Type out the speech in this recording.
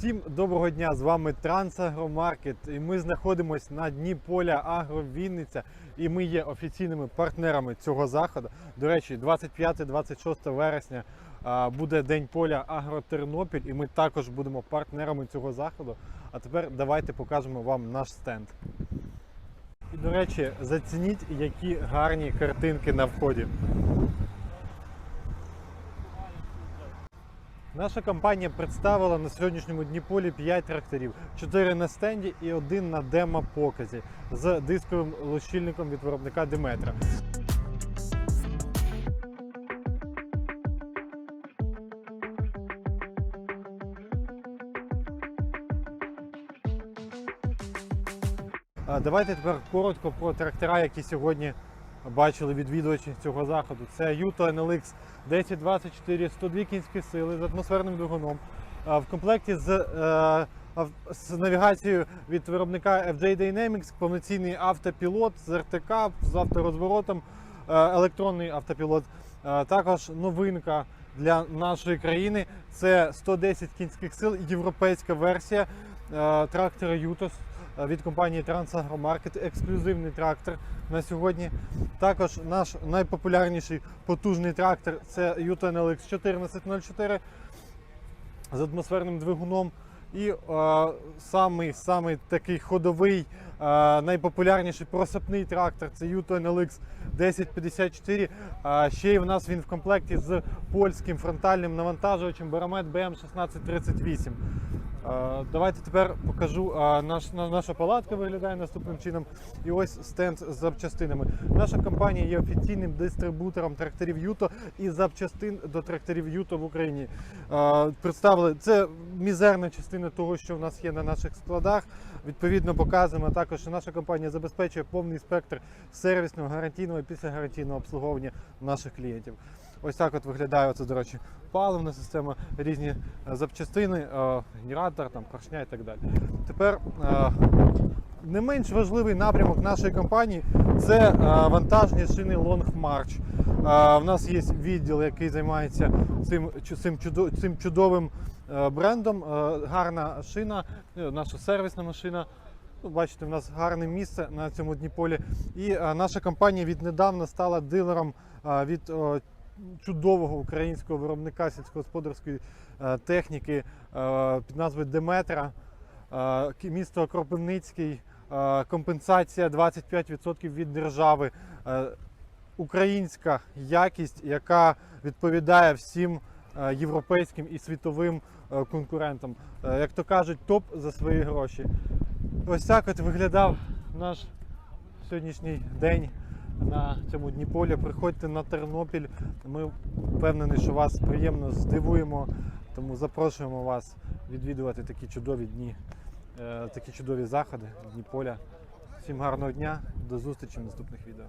Всім доброго дня! З вами Трансагромаркет. І ми знаходимося на дні поля Агро Вінниця. І ми є офіційними партнерами цього заходу. До речі, 25-26 вересня буде День поля Агро Тернопіль, і ми також будемо партнерами цього заходу. А тепер давайте покажемо вам наш стенд. І, до речі, зацініть, які гарні картинки на вході. Наша компанія представила на сьогоднішньому Дніполі 5 тракторів, 4 на стенді і один на демо-показі з дисковим лощильником від виробника Диметра. Давайте тепер коротко про трактора, які сьогодні бачили відвідувачі цього заходу. Це Yuto NLX 1024, 102 кінські сили з атмосферним двигуном. В комплекті з, е, з навігацією від виробника FJ Dynamics, повноцінний автопілот з РТК, з авторозворотом, е, електронний автопілот. Е, Також новинка для нашої країни це 110 кінських сил, європейська версія трактора Ютос від компанії Трансагромаркет, ексклюзивний трактор на сьогодні. Також наш найпопулярніший потужний трактор це Yuto NLX 1404 з атмосферним двигуном. І е, самий, самий такий ходовий, е, найпопулярніший просипний трактор це Yuto NLX 1054. Е, ще й в нас він в комплекті з польським фронтальним навантажувачем Baromet BM1638. Давайте тепер покажу. Наш, наша палатка виглядає наступним чином. І ось стенд з запчастинами. Наша компанія є офіційним дистрибутором тракторів Юто і запчастин до тракторів Юто в Україні. Представили це мізерна частина того, що в нас є на наших складах. Відповідно, показуємо також, що наша компанія забезпечує повний спектр сервісного, гарантійного і післягарантійного обслуговування наших клієнтів. Ось так от виглядає це, до речі, паливна система, різні е, запчастини, е, генератор, там, поршня і так далі. Тепер е, не менш важливий напрямок нашої компанії це вантажні шини Long March. В нас є відділ, який займається цим, цим, чудо- цим чудовим брендом. Гарна шина, наша сервісна машина. Ну, бачите, в нас гарне місце на цьому Дніполі. І наша компанія віднедавна стала дилером від чудового українського виробника сільськогосподарської е, техніки е, під назвою Деметра. Е, Місто Кропивницький, компенсація 25% від держави. Українська якість, яка відповідає всім європейським і світовим конкурентам. Як то кажуть, топ за свої гроші. Ось так от виглядав наш сьогоднішній день на цьому Дніполі. Приходьте на Тернопіль. Ми впевнені, що вас приємно здивуємо. Тому запрошуємо вас відвідувати такі чудові дні, е, такі чудові заходи Дніполя. Всім гарного дня, до зустрічі в наступних відео.